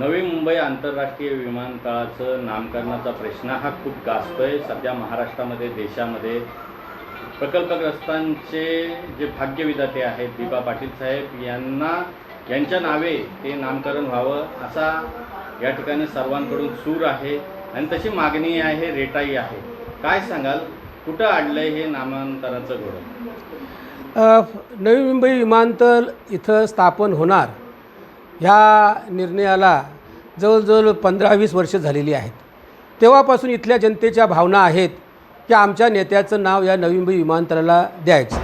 नवी मुंबई आंतरराष्ट्रीय विमानतळाचं नामकरणाचा प्रश्न हा खूप गाजतोय. सध्या महाराष्ट्रामध्ये देशामध्ये प्रकल्पग्रस्तांचे जे भाग्यविधाते आहेत दीपा पाटील साहेब यांना यांच्या नावे ते नामकरण व्हावं असा या ठिकाणी सर्वांकडून सूर आहे आणि तशी मागणी आहे रेटाई आहे. काय सांगाल? कुठं अडलंय हे नामांतराचं घोडं नवी मुंबई विमानतळ इथं स्थापन होणार. ह्या निर्णयाला जवळजवळ पंधरा वीस वर्ष झालेली आहेत. तेव्हापासून इथल्या जनतेच्या भावना आहेत की आमच्या नेत्याचं नाव या नवी मुंबई विमानतळाला द्यायचं.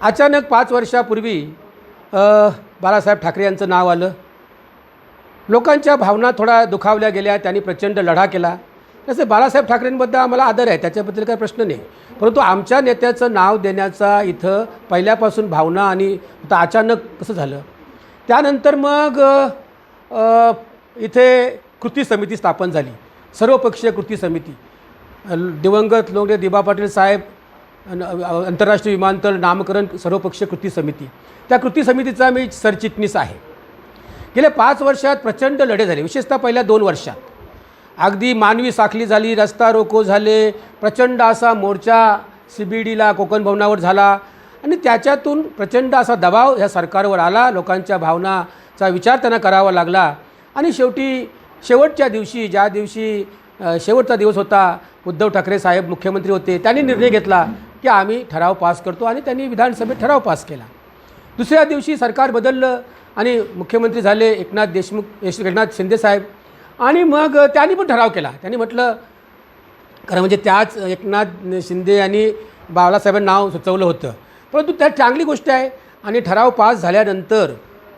अचानक पाच वर्षापूर्वी बाळासाहेब ठाकरे यांचं नाव आलं. लोकांच्या भावना थोडा दुखावल्या गेल्या त्यांनी प्रचंड लढा केला. तसे बाळासाहेब ठाकरेंबद्दल आम्हाला आदर आहे त्याच्याबद्दल काही प्रश्न नाही. परंतु आमच्या नेत्याचं नाव देण्याचा इथं पहिल्यापासून भावना आणि आता अचानक कसं झालं? त्यानंतर मग इथे कृती समिती स्थापन झाली. सर्वपक्षीय कृती समिती. दिवंगत लोकनेते दिबा पाटील साहेब आंतरराष्ट्रीय विमानतळ नामकरण सर्वपक्षीय कृती समिती. त्या कृती समितीचा मी सरचिटणीस आहे. गेल्या पाच वर्षात प्रचंड लढे झाले विशेषतः पहिल्या दोन वर्षात. अगदी मानवी साखली झाली रस्ता रोको झाले प्रचंड असा मोर्चा सी बी डीला कोकण भवनावर झाला. आणि त्याच्यातून प्रचंड असा दबाव ह्या सरकारवर आला लोकांच्या भावनाचा विचार त्यांना करावा लागला. आणि शेवटी शेवटच्या दिवशी ज्या दिवशी शेवटचा दिवस होता उद्धव ठाकरे साहेब मुख्यमंत्री होते त्यांनी निर्णय घेतला की आम्ही ठराव पास करतो आणि त्यांनी विधानसभेत ठराव पास केला. दुसऱ्या दिवशी सरकार बदललं आणि मुख्यमंत्री झाले एकनाथ देशमुख यश एकनाथ शिंदे साहेब. आणि मग त्यांनी पण ठराव केला. त्यांनी म्हटलं खरं म्हणजे त्याच एकनाथ शिंदे यांनी बाळासाहेबांना नाव सुचवलं होतं. परंतु त्यात चांगली गोष्ट आहे आणि ठराव पास झाल्यानंतर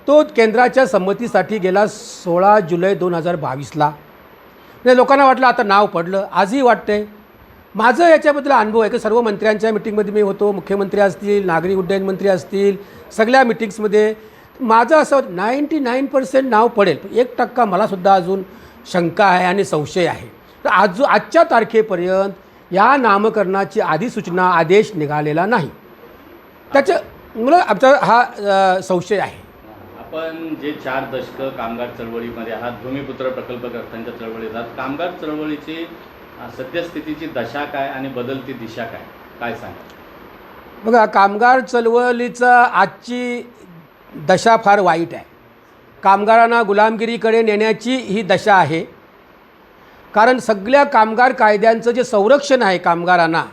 तो केंद्राच्या संमतीसाठी गेला सोळा जुलै दोन हजार बावीसला. म्हणजे लोकांना वाटलं आता नाव पडलं. आजही वाटतंय. माझं याच्याबद्दल अनुभव आहे की सर्व मंत्र्यांच्या मिटिंगमध्ये मी होतो. मुख्यमंत्री असतील नागरी उड्डयन मंत्री असतील सगळ्या मिटिंग्समध्ये माझं असं नाईंटी नाईन पर्सेंट नाव पडेल. एक टक्का मलासुद्धा अजून शंका आहे आणि संशय आहे. तर आज आजच्या तारखेपर्यंत या नामकरणाची अधिसूचना आदेश निघालेला नाही. त्याच्यामुळं आमचा हा संशय आहे. आपण जे चार दशकं कामगार चळवळीमध्ये आहात भूमिपुत्र प्रकल्पग्रस्तांच्या चळवळीत आहात कामगार चळवळीची सद्यस्थितीची दशा काय आणि बदलती दिशा काय? काय सांगा बघा कामगार चळवळीचं आजची दशा फार वाईट आहे. कामगारांना गुलामगिरीकडे नेण्याची ही दशा आहे. कारण सगळ्या कामगार कायद्यांचं जे संरक्षण आहे कामगारांना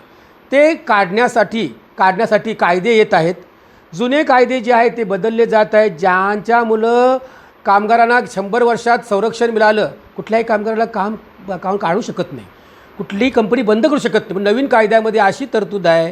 ते काढण्यासाठी काढण्यासाठी कायदे येत आहेत. जुने कायदे जे आहेत ते बदलले जात आहेत. ज्यांच्या मुलं कामगारांना शंभर वर्षात संरक्षण मिळालं कुठल्याही कामगाराला काम काम काढू शकत नाही. कुठलीही कंपनी बंद करू शकत नाही. पण नवीन कायद्यामध्ये अशी तरतूद आहे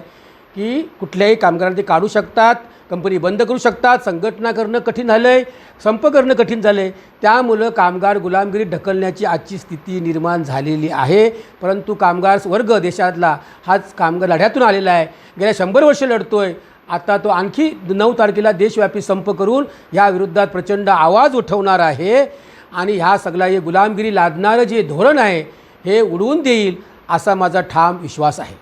की कुठल्याही कामगारांना ते काढू शकतात. कंपनी बंद करू शकतात संघटना करणं कठीण झालं आहे संप करणं कठीण झालं आहे त्यामुळं कामगार गुलामगिरी ढकलण्याची आजची स्थिती निर्माण झालेली आहे. परंतु कामगार वर्ग देशातला हाच कामगार लढ्यातून आलेला आहे. गेल्या शंभर वर्ष लढतो आहे आता तो आणखी नऊ तारखेला देशव्यापी संप करून या विरोधात प्रचंड आवाज उठवणार आहे. आणि ह्या सगळा हे गुलामगिरी लादणारं जे धोरण आहे हे उडवून देईल असा माझा ठाम विश्वास आहे.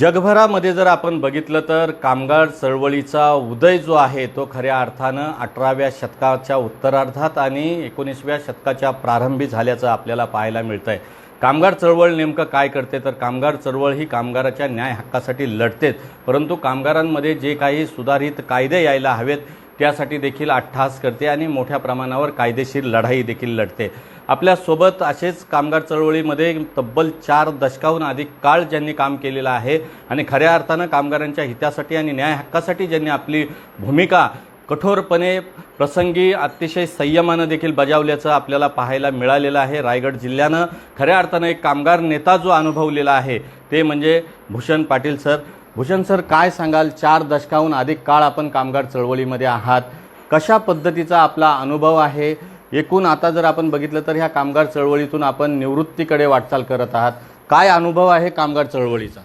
जगभरामध्ये जर आपण बघितलं तर कामगार चळवळीचा उदय जो आहे तो खऱ्या अर्थानं अठराव्या शतकाच्या उत्तरार्धात आणि एकोणीसव्या शतकाच्या प्रारंभी झाल्याचं आपल्याला पाहायला मिळतं आहे कामगार चळवळ नेमकं काय करते? तर कामगार चळवळ ही कामगाराच्या न्याय हक्कासाठी लढतेच परंतु कामगारांमध्ये जे काही सुधारित कायदे यायला हवेत त्यासाठी देखील अट्टहास करते आणि मोठ्या प्रमाणावर कायदेशीर लढाई देखील लढते. आपल्यासोबत असेच कामगार चळवळीमध्ये तब्बल चार दशकाहून अधिक काळ ज्यांनी काम केलेलं आहे आणि खऱ्या अर्थानं कामगारांच्या हितासाठी आणि न्याय हक्कासाठी ज्यांनी आपली भूमिका कठोरपणे प्रसंगी अतिशय संयमानं देखील बजावल्याचं आपल्याला पाहायला मिळालेलं आहे. रायगड जिल्ह्यानं खऱ्या अर्थानं एक कामगार नेता जो अनुभवलेला आहे ते म्हणजे भूषण पाटील सर. भूषण सर काय सांगाल? चार दशकाहून अधिक काळ आपण कामगार चळवळीमध्ये आहात. कशा पद्धतीचा आपला अनुभव आहे? एकूण आता जर आपण बघितलं तर ह्या कामगार चळवळीतून आपण निवृत्तीकडे वाटचाल करत आहात. काय अनुभव आहे कामगार चळवळीचा?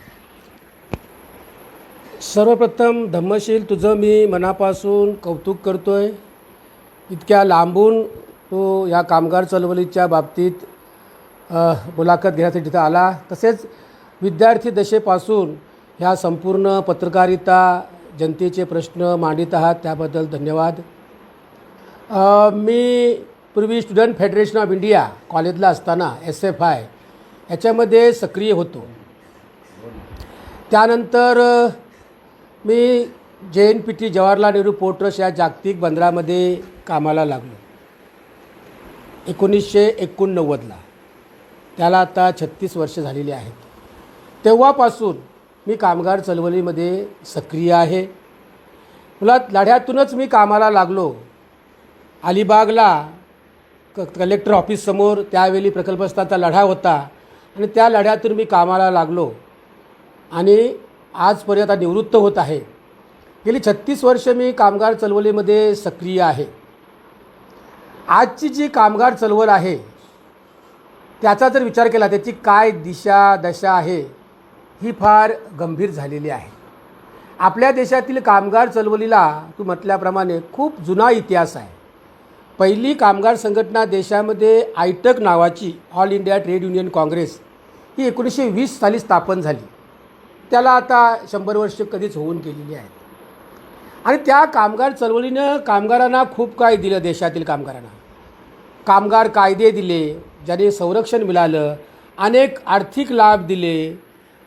सर्वप्रथम धम्मशील तुझं मी मनापासून कौतुक करतो आहे इतक्या लांबून तो या कामगार चळवळीच्या बाबतीत मुलाखत घेण्यासाठी तिथं आला. तसेच विद्यार्थी दशेपासून ह्या संपूर्ण पत्रकारिता जनतेचे प्रश्न मांडित आहात. त्याबद्दल धन्यवाद. मी पूर्वी स्टुडंट फेडरेशन ऑफ इंडिया कॉलेजला असताना एस एफ आय याच्यामध्ये सक्रिय होतो. त्यानंतर मी J N P T Jawaharlal Nehru port trust या जागतिक बंदरामध्ये कामाला लागलो. एकोणीसशे एकोणनव्वदला. त्याला आता छत्तीस वर्ष झालेली आहेत. तेव्हापासून मी कामगार चळवळीमध्ये सक्रिय आहे. मला लढ्यातूनच मी कामाला लागलो. अलिबागला क कलेक्टर ऑफिससमोर त्यावेळी प्रकल्पस्थाचा लढा होता. आणि त्या लढ्यातून मी कामाला लागलो. आणि आजपर्यंत आता निवृत्त होत आहे. गेली छत्तीस वर्ष मी कामगार चळवळीमध्ये सक्रिय आहे. आजची जी कामगार चळवळ आहे त्याचा जर विचार केला त्याची काय दिशा दशा आहे ही फार गंभीर झालेली आहे. आपल्या देशातील कामगार चळवळीला तू म्हटल्याप्रमाणे खूप जुना इतिहास आहे. पहिली कामगार संघटना देशामध्ये आयटक नावाची all India trade union congress ही एकोणीसशे वीस साली स्थापन झाली. त्याला आता शंभर वर्ष कधीच होऊन गेलेली आहेत. आणि त्या कामगार चळवळीनं कामगारांना खूप काय दिलं देशातील कामगारांना. कामगार कायदे दिले ज्याने संरक्षण मिळालं अनेक आर्थिक लाभ दिले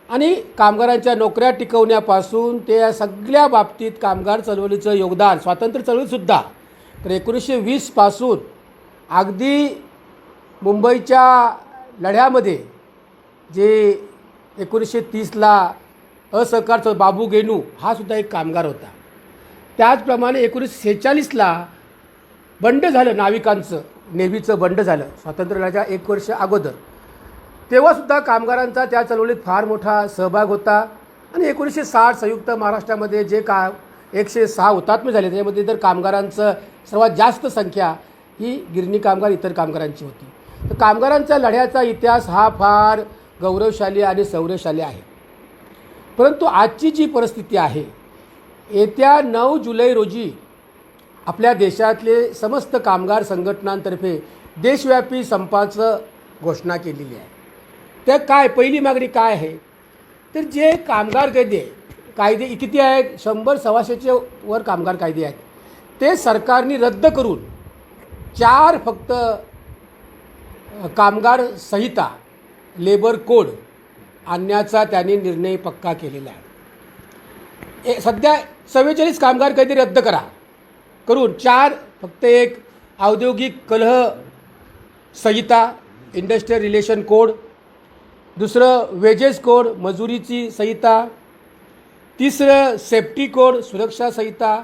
आणि कामगारांच्या नोकऱ्या टिकवण्यापासून ते या सगळ्या बाबतीत कामगार चळवळीचं योगदान स्वातंत्र्य चळवळीसुद्धा तर एकोणीसशे वीसपासून अगदी मुंबईच्या लढ्यामध्ये जे एकोणीसशे तीसला असहकारचा बाबू गेनू हा सुद्धा एक कामगार होता. त्याचप्रमाणे एकोणीसशे सेहेचाळीसला बंड झालं नाविकांचं नेव्हीचं बंड झालं स्वातंत्र्याच्या एक वर्ष अगोदर. तेव्हासुद्धा कामगारांचा त्या चळवळीत फार मोठा सहभाग होता आणि एकोणीसशे साठ संयुक्त महाराष्ट्रामध्ये जे का एकशे सहा हुतात्मे झाले त्याच्यामध्ये तर कामगारांचं सर्वात जास्त संख्या ही गिरणी कामगार इतर कामगारांची होती. तर कामगारांचा लढ्याचा इतिहास हा फार गौरवशाली आणि सौरवशाली आहे. परंतु आजची जी परिस्थिती आहे येत्या नऊ जुलै रोजी आपल्या देशातले समस्त कामगार संघटनांतर्फे देशव्यापी संपाचं घोषणा केलेली आहे. तर काय पहिली मागणी काय आहे? तर जे कामगार कायदे कायदे किती आहेत शंभर सव्वाशेचे वर कामगार कायदे आहेत. ते सरकारने रद्द करून चार फक्त कामगार संहिता लेबर कोड आणण्याचा त्यांनी निर्णय पक्का केलेला आहे. ए सध्या चव्वेचाळीस कामगार कायदे रद्द करा. करून चार फक्त एक औद्योगिक कलह संहिता इंडस्ट्रियल रिलेशन कोड दुसरं वेजेस कोड मजुरीची संहिता तिसरं सेफ्टी कोड सुरक्षा संहिता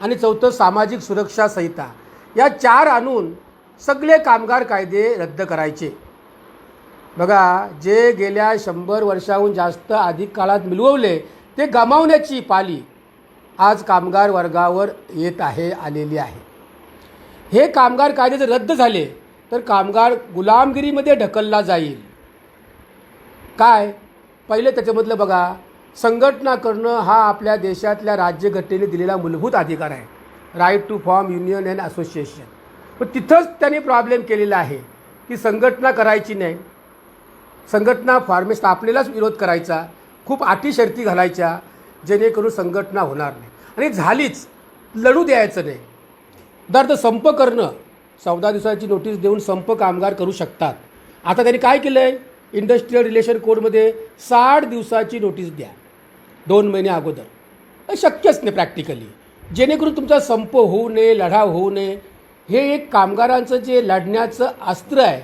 आणि चौथं सामाजिक सुरक्षा संहिता. या चार आणून सगळे कामगार कायदे रद्द करायचे. बघा जे गेल्या शंभर वर्षाहून जास्त अधिक काळात मिळवले ते गमावण्याची पाली आज कामगार वर्गावर येत आहे आलेली आहे. हे कामगार कायदे जर रद्द झाले तर कामगार गुलामगिरीमध्ये ढकलला जाईल. काय? पहिले त्याच्यामधलं बघा संघटना करणं हा आपल्या देशातल्या राज्यघटनेने दिलेला मूलभूत अधिकार आहे. Right to form union and association पण तिथंच त्यांनी प्रॉब्लेम केलेला आहे की संघटना करायची नाही. संघटना फॉर्मे स्थापनेलाच विरोध करायचा. खूप अटी शर्ती घालायच्या. जेणेकरून संघटना होणार नाही. आणि झालीच. लढू द्यायचं नाही. दर्द संप करणं. चौदा दिवसाची नोटीस देऊन संप कामगार करू शकतात. आता त्यांनी काय केलं आहे इंडस्ट्रियल रिलेशन कोडमध्ये साठ दिवसाची नोटीस द्या. दोन महिने अगोदर. शक्यच नाही प्रॅक्टिकली जेणेकरून तुमचा संप होऊ नये लढा होऊ नये. हे एक कामगारांचं जे लढण्याचं अस्त्र आहे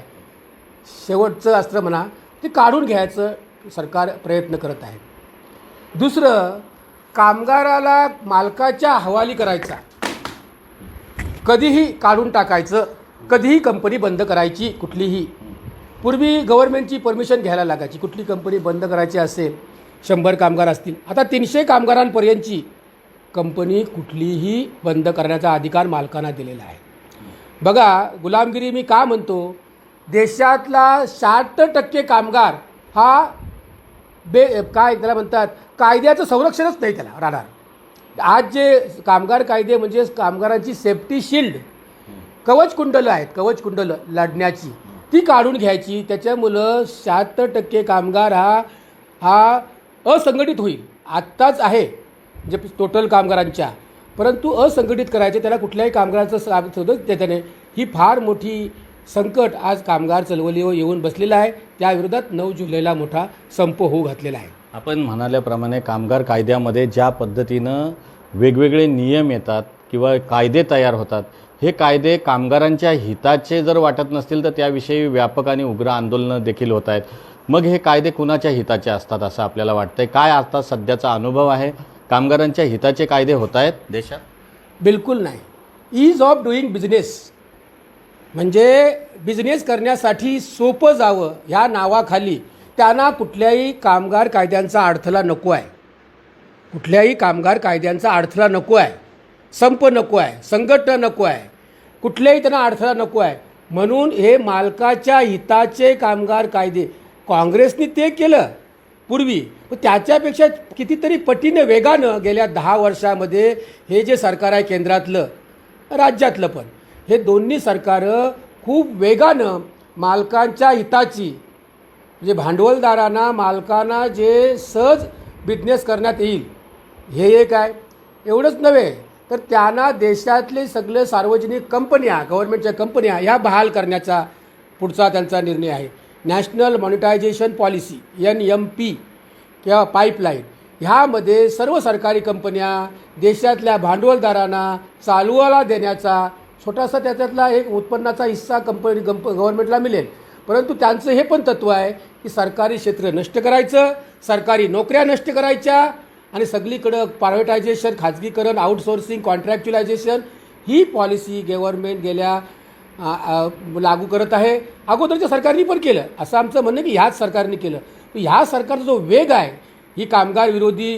शेवटचं अस्त्र म्हणा ते काढून घ्यायचं सरकार प्रयत्न करत आहे. दुसरं कामगाराला मालकाच्या हवाली करायचा. कधीही काढून टाकायचं कधीही कंपनी बंद करायची कुठलीही. पूर्वी गव्हर्नमेंटची परमिशन घ्यायला लागायची कुठली कंपनी बंद करायची असेल शंभर कामगार असतील. आता तीनशे कामगारांपर्यंतची कंपनी कुठलीही बंद करण्याचा अधिकार मालकांना दिलेला आहे. बघा गुलामगिरी मी का म्हणतो? देशातला शहात्तर टक्के कामगार हा बे काय त्याला म्हणतात? कायद्याचं संरक्षणच नाही त्याला राहणार. आज जे कामगार कायदे म्हणजे कामगारांची सेफ्टी शिल्ड कवच कुंडलं आहेत कवच कुंडलं लढण्याची ती काढून घ्यायची. त्याच्यामुळं शहात्तर टक्के कामगार हा हा असंघटित होईल. आत्ताच आहे जे टोटल कामगारांच्या. परंतु असंघटित करायचे त्याला कुठल्याही कामगाराचं सा- शोधच ही फार मोठी संकट आज कामगार चळवळीवर येऊन बसलेलं आहे. त्याविरोधात नऊ जुलैला मोठा संप होऊ घातलेला आहे. आपण म्हणाल्याप्रमाणे कामगार कायद्यामध्ये ज्या पद्धतीनं वेगवेगळे नियम येतात किंवा कायदे तयार होतात हे कायदे कामगारांच्या हिताचे जर वाटत नसतील तर त्याविषयी व्यापक आणि उग्र आंदोलनं देखील होत आहेत. मग हे कायदे कुणाच्या हिताचे असतात असं आपल्याला वाटतंय? काय आता सध्याचा अनुभव आहे? कामगारांच्या हिताचे कायदे होत आहेत देशात? बिलकुल नाही. ईज ऑफ डुईंग बिझनेस म्हणजे बिझनेस करण्यासाठी सोपं जावं ह्या नावाखाली त्यांना कुठल्याही कामगार कायद्यांचा अडथळा नको आहे. कुठल्याही कामगार कायद्यांचा अडथळा नको आहे. संप नको आहे. संघटना नको आहे. कुठल्याही त्यांना अडथळा नको आहे. म्हणून हे मालकाच्या हिताचे कामगार कायदे काँग्रेसने ते केलं पूर्वी. त्याच्यापेक्षा कितीतरी पटीने वेगानं गेल्या दहा वर्षामध्ये हे जे सरकार आहे केंद्रातलं राज्यातलं पण हे दोन्ही सरकारं खूप वेगानं मालकांच्या हिताची म्हणजे भांडवलदारांना मालकांना जे सहज बिझनेस करण्यात येईल हे एक आहे. एवढंच नव्हे तर त्यांना देशातले सगळे सार्वजनिक कंपन्या गव्हर्नमेंटच्या कंपन्या ह्या बहाल करण्याचा पुढचा त्यांचा निर्णय आहे. National monetisation policy N M P किंवा पाईपलाईन ह्यामध्ये सर्व सरकारी कंपन्या देशातल्या भांडवलदारांना चालवाला देण्याचा छोटासा त्याच्यातला एक उत्पन्नाचा हिस्सा कंपनी गंप गव्हर्नमेंटला मिळेल. परंतु त्यांचं हे पण तत्त्व आहे की सरकारी क्षेत्र नष्ट करायचं सरकारी नोकऱ्या नष्ट करायच्या आणि सगळीकडं प्रायव्हेटायझेशन खाजगीकरण आउटसोर्सिंग कॉन्ट्रॅक्च्युलायझेशन ही पॉलिसी गव्हर्नमेंट गेल्या लागू करत आहे. अगोदरच्या सरकारने पण केलं. असं आमचं म्हणणं की ह्याच सरकारने केलं. तर ह्या सरकारचा जो वेग आहे ही कामगार विरोधी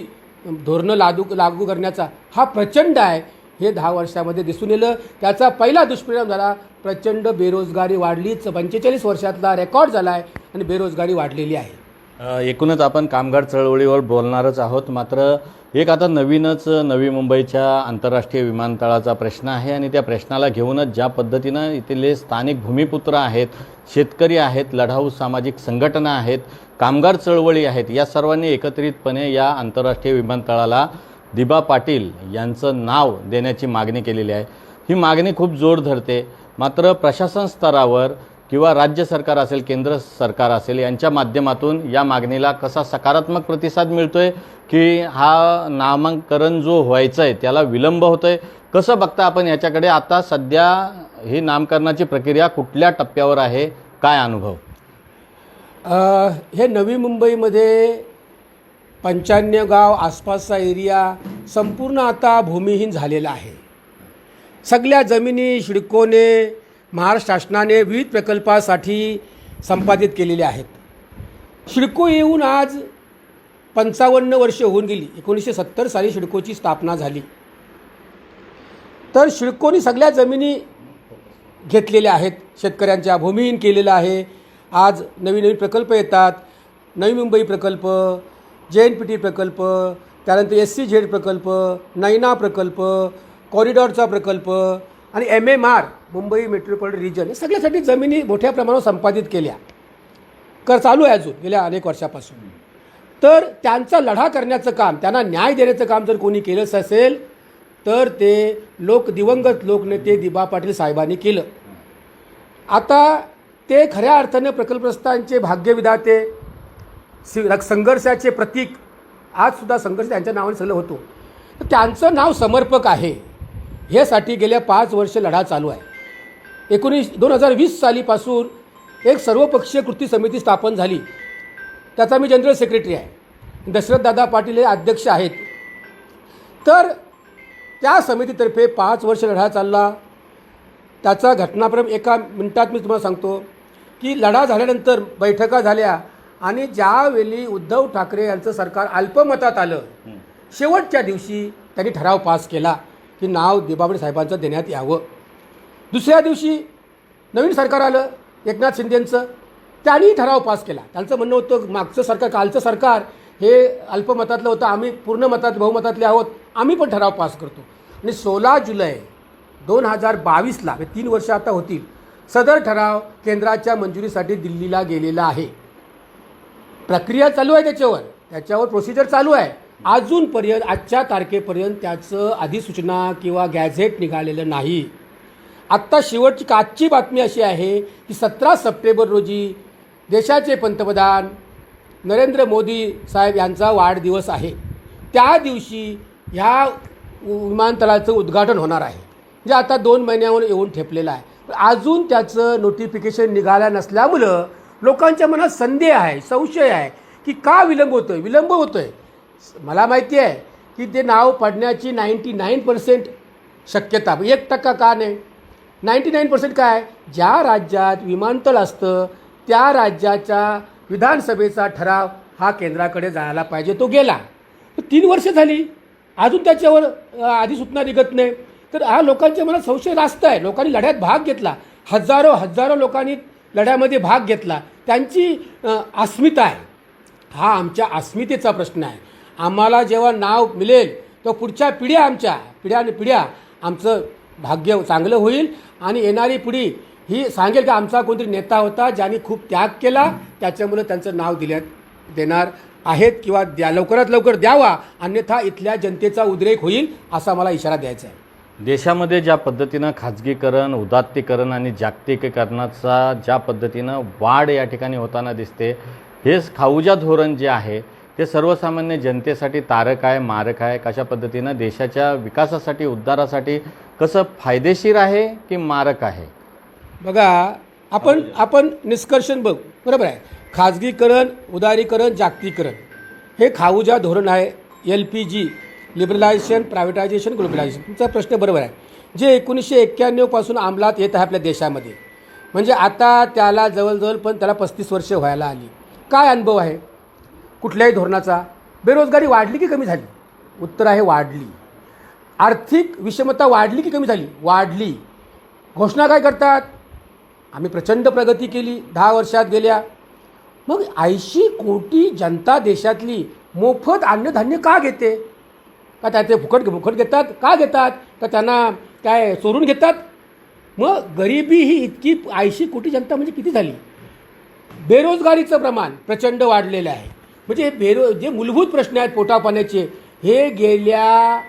धोरणं लागू लागू करण्याचा हा प्रचंड आहे. हे दहा वर्षामध्ये दिसून येलं. त्याचा पहिला दुष्परिणाम झाला. प्रचंड बेरोजगारी वाढलीच. पंचेचाळीस वर्षातला रेकॉर्ड झाला आहे आणि बेरोजगारी वाढलेली आहे. एकूणच आपण कामगार चळवळीवर बोलणारच आहोत. मात्र एक आता नवीनच नवी मुंबईच्या आंतरराष्ट्रीय विमानतळाचा प्रश्न आहे आणि त्या प्रश्नाला घेऊनच ज्या पद्धतीनं इथले स्थानिक भूमिपुत्र आहेत शेतकरी आहेत लढाऊ सामाजिक संघटना आहेत कामगार चळवळी आहेत या सर्वांनी एकत्रितपणे या आंतरराष्ट्रीय विमानतळाला दिबा पाटील यांचं नाव देण्याची मागणी केलेली आहे. ही मागणी खूप जोर धरते. मात्र प्रशासन स्तरावर किंवा राज्य सरकार असेल केंद्र सरकार असेल यांच्या माध्यमातून या मागणीला कसा सकारात्मक प्रतिसाद मिळतो आहे की हा नामांकन जो व्हायचं आहे त्याला विलंब होतोय? कसं बघता आपण याच्याकडे? आता सध्या ही नामकरणाची प्रक्रिया कुठल्या टप्प्यावर आहे? काय अनुभव? हे नवी मुंबईमध्ये पंच्याण्णव गाव आसपासचा एरिया संपूर्ण आता भूमिहीन झालेला आहे. सगळ्या जमिनी शिडकोने महाराष्ट्र शासनाने विविध प्रकल्पासाठी संपादित केलेले आहेत. शिडको येऊन आज पंचावन्न वर्ष होऊन गेली. एकोणीसशे सत्तर साली शिडकोची स्थापना झाली. तर शिडकोनी सगळ्या जमिनी घेतलेल्या आहेत. शेतकऱ्यांच्या भूमिहीन केलेलं आहे. आज नवीन नवीन प्रकल्प येतात. नवी मुंबई प्रकल्प जे एन पी टी प्रकल्प त्यानंतर एस सी झेड प्रकल्प नैना प्रकल्प कॉरिडॉरचा प्रकल्प आणि M M R Mumbai metropolitan region हे सगळ्यासाठी जमिनी मोठ्या प्रमाणावर संपादित केल्या. कर चालू आहे अजून गेल्या अनेक वर्षापासून. तर त्यांचा लढा करण्याचं काम त्यांना न्याय देण्याचं काम जर कोणी केलंच असेल तर ते लोक दिवंगत लोकनेते दिबा पाटील साहेबांनी केलं. आता ते खऱ्या अर्थानं प्रकल्पग्रस्तांचे भाग्यविधाते संघर्षाचे प्रतीक आजसुद्धा संघर्ष त्यांच्या नावाने सगळं होतो. तर त्यांचं नाव समर्पक आहे. ह्यासाठी गेल्या पाच वर्ष लढा चालू आहे. एकोणीस दोन हजार वीस सालीपासून एक सर्वपक्षीय कृती समिती स्थापन झाली. त्याचा मी जनरल सेक्रेटरी आहे. दशरथदादा पाटील हे अध्यक्ष आहेत. तर त्या समितीतर्फे पाच वर्ष लढा चालला. त्याचा घटनाक्रम एका मिनिटात मी तुम्हाला सांगतो की लढा झाल्यानंतर बैठका झाल्या आणि ज्यावेळी उद्धव ठाकरे यांचं सरकार अल्पमतात आलं शेवटच्या दिवशी त्यांनी ठराव पास केला. की नाव दिबाबडे साहेबांचं देण्यात यावं. दुसऱ्या दिवशी नवीन सरकार आलं एकनाथ शिंदेंचं. त्यांनी ठराव पास केला. त्यांचं म्हणणं होतं मागचं सरकार कालचं सरकार हे अल्पमतातलं होतं. आम्ही पूर्ण मतात बहुमतातले आहोत. आम्ही पण ठराव पास करतो. आणि सोळा जुलै दोन हजार बावीसला म्हणजे तीन वर्ष आता होतील सदर ठराव केंद्राच्या मंजुरीसाठी दिल्लीला गेलेला आहे. प्रक्रिया चालू आहे त्याच्यावर. त्याच्यावर प्रोसिजर चालू आहे. अजूनपर्यंत आजच्या तारखेपर्यंत त्याचं अधिसूचना किंवा गॅझेट निघालेलं नाही. आत्ता शेवटची आजची बातमी अशी आहे की सतरा सप्टेंबर रोजी देशाचे पंतप्रधान नरेंद्र मोदी साहेब यांचा वाढदिवस आहे. त्या दिवशी ह्या विमानतळाचं उद्घाटन होणार आहे. जे आता दोन महिन्यावर येऊन ठेपलेलं आहे. अजून त्याचं नोटिफिकेशन निघालं नसल्यामुळं लोकांच्या मनात संदेह आहे संशय आहे की का विलंब होतो आहे विलंब होतो आहे मला माहिती आहे की ते नाव पडण्याची नाईंटी नाईन पर्सेंट शक्यता एक टक्का का नाही? नाईंटी नाईन पर्सेंट काय? ज्या राज्यात विमानतळ असतं त्या राज्याच्या विधानसभेचा ठराव हा केंद्राकडे जायला पाहिजे तो गेला. तीन वर्ष झाली. अजून त्याच्यावर आधी अधिसूचना निघत नाही. तर हा लोकांच्या मनात संशय रास्त आहे. लोकांनी लढ्यात भाग घेतला. हजारो हजारो लोकांनी लढ्यामध्ये भाग घेतला. त्यांची अस्मिता आहे. हा आमच्या अस्मितेचा प्रश्न आहे. आम्हाला जेव्हा नाव मिळेल तर पुढच्या पिढ्या आमच्या पिढ्या आणि पिढ्या आमचं भाग्य चांगलं होईल. आणि येणारी पिढी ही सांगेल की आमचा कोणतरी नेता होता ज्यांनी खूप त्याग केला त्याच्यामुळे त्यांचं नाव दिल्यात देणार आहेत किंवा द्या लवकरात लवकर द्यावा. अन्यथा इथल्या जनतेचा उद्रेक होईल असा मला इशारा द्यायचा आहे. देशामध्ये ज्या पद्धतीनं खाजगीकरण उदात्तीकरण आणि जागतिकीकरणाचा ज्या पद्धतीनं वाढ या ठिकाणी होताना दिसते हे खाऊजा धोरण जे आहे ते सर्वसामान्य जनतेसाठी तारक आहे मारक आहे कशा पद्धतीनं देशाच्या विकासासाठी उद्धारासाठी कसं फायदेशीर आहे की मारक आहे? बघा आपण आपण निष्कर्षण बघ. बरोबर आहे. खाजगीकरण उदारीकरण जागतिकीकरण हे खाऊजा धोरण आहे. L P G liberalisation privatisation globalisation तुमचा प्रश्न बरोबर आहे. जे एकोणीसशे एक्क्याण्णवपासून अंमलात येत आहे आपल्या देशामध्ये. म्हणजे आता त्याला जवळजवळ पण त्याला पस्तीस वर्ष व्हायला आली. काय अनुभव आहे? कुठल्याही धोरणाचा बेरोजगारी वाढली की कमी झाली? उत्तर आहे वाढली. आर्थिक विषमता वाढली की कमी झाली? वाढली. घोषणा काय करतात? आम्ही प्रचंड प्रगती केली दहा वर्षात गेल्या. मग ऐंशी कोटी जनता देशातली मोफत अन्नधान्य का घेते? का त्याचे फुकट फुकट घेतात? का घेतात? का त्यांना काय चोरून घेतात? मग गरिबी ही इतकी ऐंशी कोटी जनता म्हणजे किती झाली? बेरोजगारीचं प्रमाण प्रचंड वाढलेलं आहे. म्हणजे बेरो जे मूलभूत प्रश्न आहेत पोटापाण्याचे हे गेल्या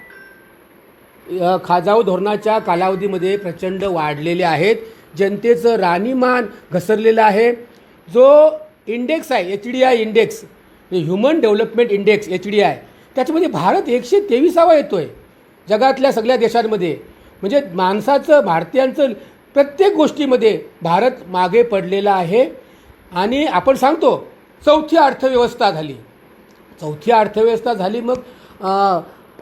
खाजाव खाजाऊ धोरणाच्या कालावधीमध्ये प्रचंड वाढलेले आहेत. जनतेचं राहणीमान घसरलेलं आहे. जो इंडेक्स आहे H D I index human development index H D I त्याच्यामध्ये भारत एकशे तेविसावा येतो आहे जगातल्या सगळ्या देशांमध्ये. म्हणजे माणसाचं भारतीयांचं प्रत्येक गोष्टीमध्ये भारत मागे पडलेला आहे. आणि आपण सांगतो चौथी अर्थव्यवस्था झाली. चौथी अर्थव्यवस्था झाली मग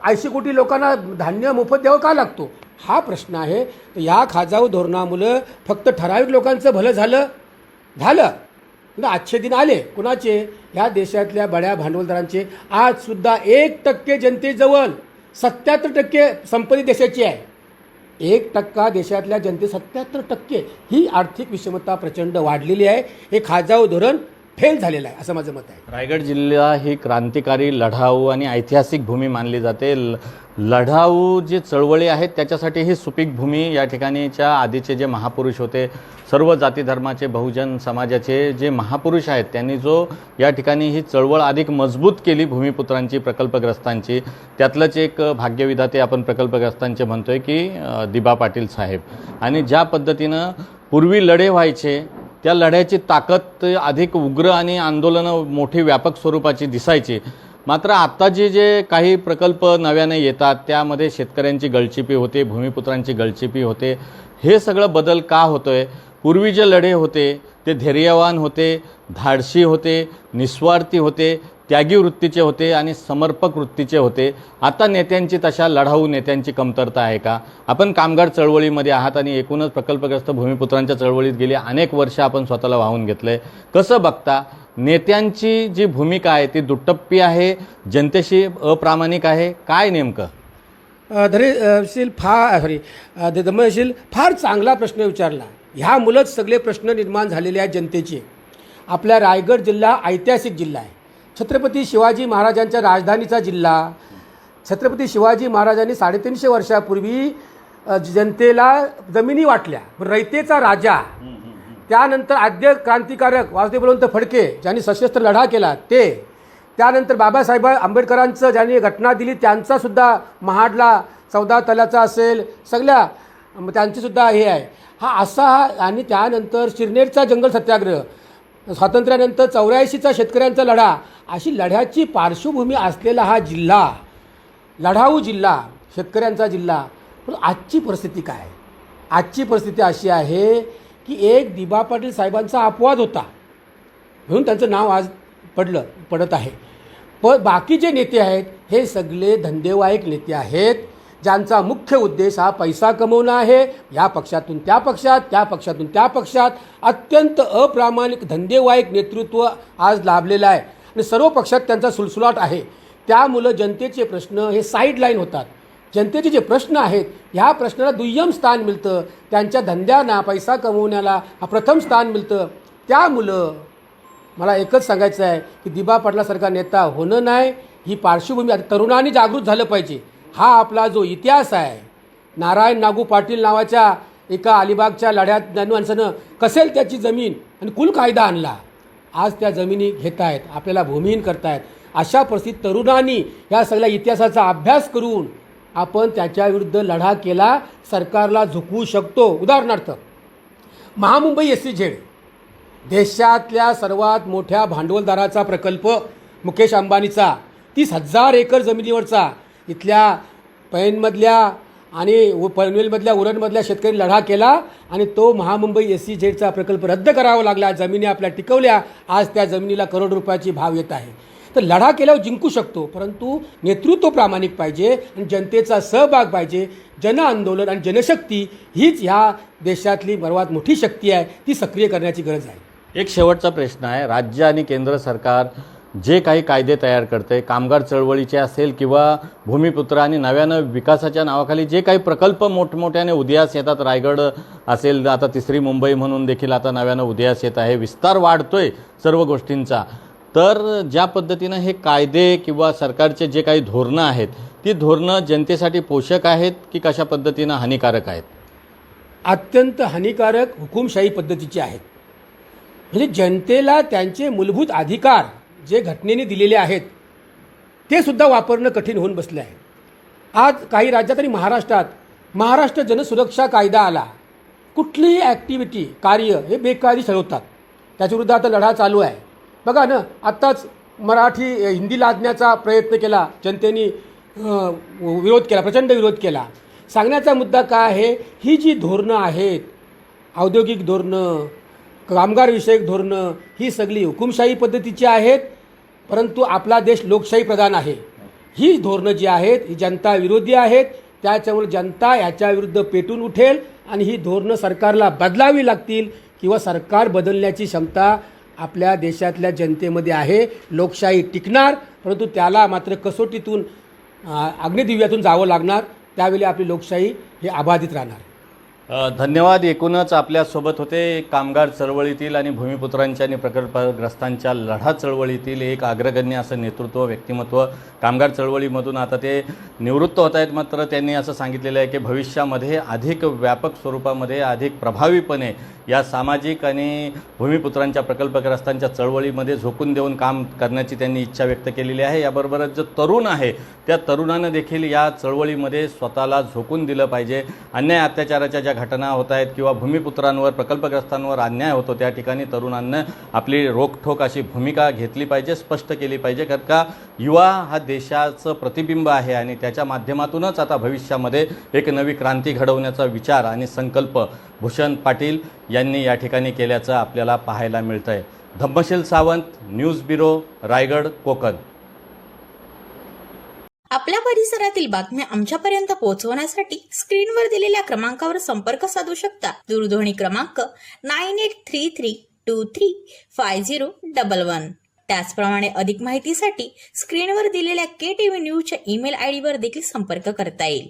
ऐंशी कोटी लोकांना धान्य मोफत द्यावं का लागतो? हा प्रश्न आहे. तर या खाजाऊ धोरणामुळं फक्त ठराविक लोकांचं भलं झालं? झालं. म्हणजे आजचे दिन आले. कुणाचे? ह्या देशातल्या बड्या भांडवलदारांचे. आजसुद्धा एक टक्के जनतेजवळ सत्याहत्तर टक्के संपत्ती देशाची आहे. एक टक्का देशातल्या जनते सत्याहत्तर टक्के ही आर्थिक विषमता प्रचंड वाढलेली आहे. हे खाजाऊ धोरण फेल झालेला आहे असं माझं मत आहे. रायगड जिल्हा ही क्रांतिकारी लढाऊ आणि ऐतिहासिक भूमी मानली जाते. ल लढाऊ जे चळवळी आहेत त्याच्यासाठी ही सुपीक भूमी या ठिकाणीच्या आधीचे जे महापुरुष होते सर्व जाती धर्माचे बहुजन समाजाचे जे महापुरुष आहेत त्यांनी जो या ठिकाणी ही चळवळ अधिक मजबूत केली भूमिपुत्रांची प्रकल्पग्रस्तांची त्यातलंच एक भाग्यविधाते आपण प्रकल्पग्रस्तांचे म्हणतोय की दिबा पाटील साहेब. आणि ज्या पद्धतीनं पूर्वी लढे व्हायचे त्या लढ्याची ताकद अधिक उग्र आणि आंदोलनं मोठी व्यापक स्वरूपाची दिसायची. मात्र आत्ता जे जे काही प्रकल्प नव्याने येतात त्यामध्ये शेतकऱ्यांची गळचिपी होते भूमिपुत्रांची गळचिपी होते हे सगळं बदल का होतो आहे पूर्वी जे लढे होते ते धैर्यवान होते धाडशी होते निस्वार्थी होते त्यागी वृत्तीचे होते आणि समर्पक वृत्तीचे होते. आता नेत्यांची तशा लढाऊ नेत्यांची कमतरता आहे का? आपण कामगार चळवळीमध्ये आहात आणि एकूणच प्रकल्पग्रस्त भूमिपुत्रांच्या चळवळीत गेली अनेक वर्ष आपण स्वतःला वाहून घेतलं आहे कसं बघता नेत्यांची जी भूमिका आहे ती दुट्टप्पी आहे जनतेशी अप्रामाणिक आहे? काय नेमकं? धरेशील फार सॉरी दमशील फार चांगला प्रश्न विचारला. ह्या मुलंच सगळे प्रश्न निर्माण झालेले आहेत जनतेचे. आपला रायगड जिल्हा ऐतिहासिक जिल्हा आहे. छत्रपती शिवाजी महाराजांच्या राजधानीचा जिल्हा. छत्रपती शिवाजी महाराजांनी साडेतीनशे वर्षापूर्वी जनतेला जमिनी वाटल्या. रयतेचा राजा. त्यानंतर आद्य क्रांतिकारक वासुदेव बळवंत फडके ज्यांनी सशस्त्र लढा केला ते. त्यानंतर बाबासाहेब आंबेडकरांचं ज्यांनी घटना दिली त्यांचासुद्धा महाडला चौदा तलाचा असेल सगळ्या त्यांचीसुद्धा हे आहे. हा असा आणि त्यानंतर शिरनेरचा जंगल सत्याग्रह स्वातंत्र्यानंतर चौऱ्याऐंशीचा शेतकऱ्यांचा लढा अशी लढ्याची पार्श्वभूमी असलेला हा जिल्हा लढाऊ जिल्हा शेतकऱ्यांचा जिल्हा पण आजची परिस्थिती काय आजची परिस्थिती अशी आहे की एक दिबा पाटील साहेबांचा अपवाद होता. म्हणून त्यांचं नाव आज पडलं पडत आहे. प बाकी जे नेते आहेत हे सगळे धंदेवाईक नेते आहेत. ज्यांचा मुख्य उद्देश हा पैसा कमवणं आहे या पक्षातून त्या पक्षात त्या पक्षातून त्या पक्षात. अत्यंत अप्रामाणिक धंदेवाईक नेतृत्व आज लाभलेलं आहे. आणि सर्व पक्षात त्यांचा सुलसुलाट आहे. त्यामुळं जनतेचे प्रश्न हे साईडलाईन होतात. जनतेचे जे प्रश्न आहेत ह्या प्रश्नाला दुय्यम स्थान मिळतं. त्यांच्या धंद्यांना पैसा कमवण्याला हा प्रथम स्थान मिळतं. त्यामुळं मला एकच सांगायचं आहे की दिबा पाटलासारखा नेता होणं नाही. ही पार्श्वभूमी आता तरुणांनी जागृत झालं पाहिजे. हा आपला जो इतिहास आहे नारायण नागू पाटील नावाच्या एका अलिबागच्या लढ्यात माणसानं कसेल त्याची जमीन आणि कुल कायदा आणला? आज त्या जमिनी घेत आहेत आपल्याला भूमिहीन करतायत. अशा परिस्थितीत तरुणांनी या सगळ्या इतिहासाचा अभ्यास करून आपण त्याच्याविरुद्ध लढा केला सरकारला झुकवू शकतो. उदाहरणार्थ महामुंबई एस सी झेड देशातल्या सर्वात मोठ्या भांडवलदाराचा प्रकल्प मुकेश अंबानीचा तीस हजार एकर जमिनीवरचा इथल्या पैनमधल्या आणि व पनवेलमधल्या उरणमधल्या शेतकरी लढा केला आणि तो महामुंबई एस सी झेडचा प्रकल्प रद्द करावा लागला. जमिनी आपल्या टिकवल्या. आज त्या जमिनीला करोड रुपयाची भाव येत आहे. तर लढा केल्यावर जिंकू शकतो परंतु नेतृत्व प्रामाणिक पाहिजे आणि जनतेचा सहभाग पाहिजे. जन आंदोलन आणि जनशक्ती हीच ह्या देशातली सर्वात मोठी शक्ती आहे. ती सक्रिय करण्याची गरज आहे. एक शेवटचा प्रश्न आहे. राज्य आणि केंद्र सरकार जे काही कायदे तयार करते कामगार चळवळीचे असेल किंवा भूमिपुत्र आणि नव्यानं विकासाच्या नावाखाली जे काही प्रकल्प मोठमोठ्याने उदयास येतात रायगड असेल आता तिसरी मुंबई म्हणून देखील आता नव्यानं उदयास येत आहे विस्तार वाढतोय सर्व गोष्टींचा. तर ज्या पद्धतीनं हे कायदे किंवा सरकारचे जे काही धोरणं आहेत ती धोरणं जनतेसाठी पोषक आहेत की कशा पद्धतीनं हानिकारक आहेत? अत्यंत हानिकारक हुकुमशाही पद्धतीचे आहेत. म्हणजे जनतेला त्यांचे मूलभूत अधिकार जे घटनेने दिलेले आहेत ते सुद्धा वापरणं कठीण होऊन बसले आहे. आज काही राज्यात आणि महाराष्ट्रात महाराष्ट्र जनसुरक्षा कायदा आला. कुठलीही ॲक्टिव्हिटी कार्य हे बेकायदी ठरवतात. त्याच्याविरुद्ध आता लढा चालू आहे. बघा ना आत्ताच मराठी हिंदी लादण्याचा प्रयत्न केला. जनतेने विरोध केला प्रचंड विरोध केला. सांगण्याचा मुद्दा काय आहे? ही जी धोरणं आहेत औद्योगिक धोरणं कामगारविषयक धोरणं ही सगळी हुकुमशाही पद्धतीची आहेत. परंतु आपला देश लोकशाही प्रधान आहे. ही धोरणं जी आहेत ही जनता विरोधी आहेत त्याच्यामुळे जनता याच्याविरुद्ध पेटून उठेल आणि ही धोरणं सरकारला बदलावी लागतील किंवा सरकार बदलण्याची क्षमता आपल्या देशातल्या जनतेमध्ये आहे. लोकशाही टिकणार परंतु त्याला मात्र कसोटीतून अग्निदिव्यातून जावं लागणार. त्यावेळी आपली लोकशाही हे अबाधित राहणार. धन्यवाद. एकूणच आपल्यासोबत होते कामगार चळवळीतील आणि भूमिपुत्रांच्या आणि प्रकल्पग्रस्तांच्या लढा चळवळीतील एक अग्रगण्य असं नेतृत्व व्यक्तिमत्व. कामगार चळवळीमधून आता ते निवृत्त होत आहेत. मात्र त्यांनी असं सांगितलेलं आहे की भविष्यामध्ये अधिक व्यापक स्वरूपामध्ये अधिक प्रभावीपणे या सामाजिक आणि भूमिपुत्रांच्या प्रकल्पग्रस्तांच्या चळवळीमध्ये झोकून देऊन काम करण्याची त्यांनी इच्छा व्यक्त केलेली आहे. याबरोबरच जो तरुण आहे त्या तरुणानं देखील या चळवळीमध्ये स्वतःला झोकून दिलं पाहिजे. अन्याय अत्याचाराच्या ज्या घटना होत आहेत किंवा भूमिपुत्रांवर प्रकल्पग्रस्तांवर अन्याय होतो त्या ठिकाणी तरुणांना आपली रोखठोक अशी भूमिका घेतली पाहिजे स्पष्ट केली पाहिजे. कारण का युवा हा देशाचं प्रतिबिंब आहे आणि त्याच्या माध्यमातूनच आता भविष्यामध्ये एक नवी क्रांती घडवण्याचा विचार आणि संकल्प भूषण पाटील यांनी या ठिकाणी केल्याचं आपल्याला पाहायला मिळतं आहे धम्मशील सावंत न्यूज ब्युरो रायगड कोकण. आपल्या परिसरातील बातम्या आमच्यापर्यंत पोहोचवण्यासाठी स्क्रीनवर दिलेल्या क्रमांकावर संपर्क साधू शकता. दूरध्वनी क्रमांक nine eight three three two three five zero double one. त्याचप्रमाणे अधिक माहितीसाठी स्क्रीनवर दिलेल्या के टी व्ही न्यूजच्या ईमेल आय डीवर देखील संपर्क करता येईल.